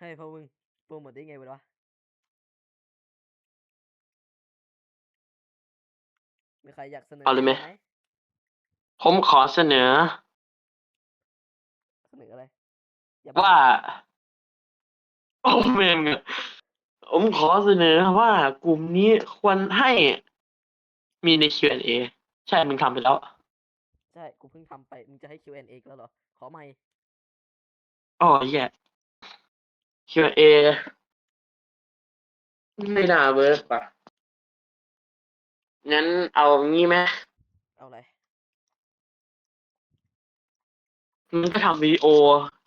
เฮ้ยพวกมึงโปรโมทได้ไงวะมีใครอยากเสนอเอาเลยไหมไหมผมขอเสนอ เสนออะไรอย่ว่าโอ้เมงอะผมขอเสนอว่ากลุ่มนี้ควรให้มีใน Q&A ใช่มึงทำไปแล้ว ใช่ กูเพิ่งทำไป มึงจะให้ Q&A อีกแล้วเหรอ ขอไม่ อ๋อแย่ Q&A ไม่น่าเวิร์กป่ะ งั้นเอางี้ไหมเอาอะไรมึงก็ทำวิดีโอ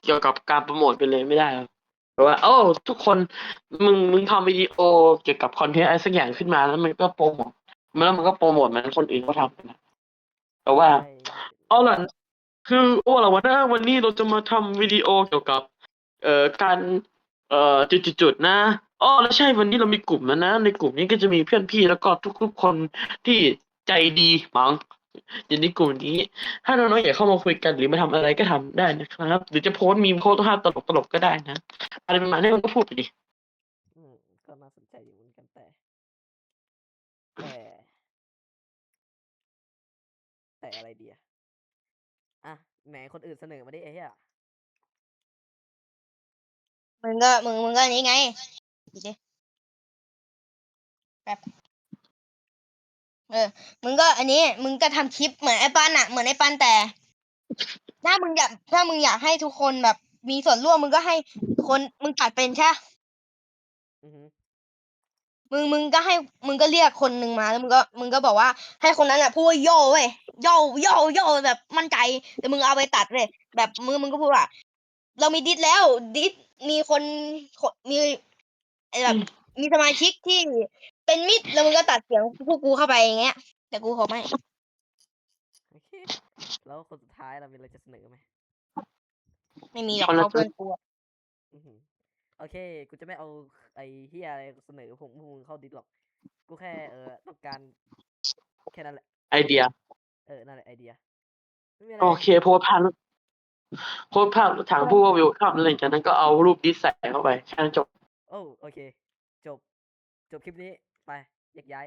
เกี่ยวกับการโปรโมทไปเลยไม่ได้หรอแต่ว่า โอ้ทุกคน มึง มึงทำวิดีโอเกี่ยวกับคอนเทนต์อะไรสักอย่างขึ้นมาแล้วมันก็โปรโมทมันแล้วมันก็โปรโมทเหมือนคนอื่นเขาทำกันนะแต่ว่าใช่เอาล่ะ คือโอ้ล่ะวันนี้วันนี้เราจะมาทำวิดีโอเกี่ยวกับ เอ่อ การ เอ่อจุดๆนะอ๋อแล้วใช่วันนี้เรามีกลุ่มแล้วนะ ในกลุ่มนี้ก็จะมีเพื่อนพี่แล้วก็ทุกๆคนที่ใจดีมั้งอยู่ในกลุ่มนี้ ถ้าน้องๆอยากเข้ามาคุยกันหรือมาทำอะไรก็ทำได้นะครับ หรือจะโพสต์มีมโพสต์ภาพตลกๆก็ได้นะอะไรประมาณนี้มันก็พูดไปดิอืมก็น่าสนใจอยู่เหมือนกันแต่แต่แต่อะไรดีอะอะแหมคนอื่นเสนอมาดิไอ้เหี้ย มึงก็มึงมึงก็อันนี้ไงดูดิแบบเออ มึงก็อันนี้ มึงก็ทำคลิปเหมือนไอ้ปันอะเหมือนไอ้ปันแต่ ถ้ามึงอยากถ้ามึงอยากให้ทุกคนแบบ มีส่วนร่วมมึงก็ให้คนมึงตัดเป็นใช่ปะอือหือมึงมึงก็ให้ มึงก็เรียกคนหนึ่งมาแล้วมึงก็มึงก็บอกว่า ให้คนนั้นอะพูดว่าโย่เว้ยโย่โย่โย่แบบมั่นใจแต่มึงเอาไปตัดเลยแบบมึงมึงก็พูดว่า เรามีดิสแล้ว ดิสมีคนคนมีไอ้แบบมีสมาชิกที่เป็นมิตรแล้วมึงก็ตัดเสียงพวกกูเข้าไปอย่างเงี้ย แต่กูขอไม่โอเคแล้วคนสุดท้ายเรามีอะไรจะเสนอไหมไม่มีหรอกคนละเขาเพื่อนกูอะอือหือโอเค กูจะไม่เอาไอ้เฮียอะไรเสนอผมพวกมึงเข้าดิสหรอก กูแค่เออต้องการแค่นั้นแหละ ไอเดีย เออ นั่นแหละไอเดียไม่มีอะไร โอเคโพสต์ภาพ โพสต์ภาพถามผู้ว่าวิวข้ามอะไรจากนั้นก็เอารูปดิสใส่เข้าไปแค่นั้นจบ โอ้โอเค จบ จบคลิปนี้ ไปแยกย้าย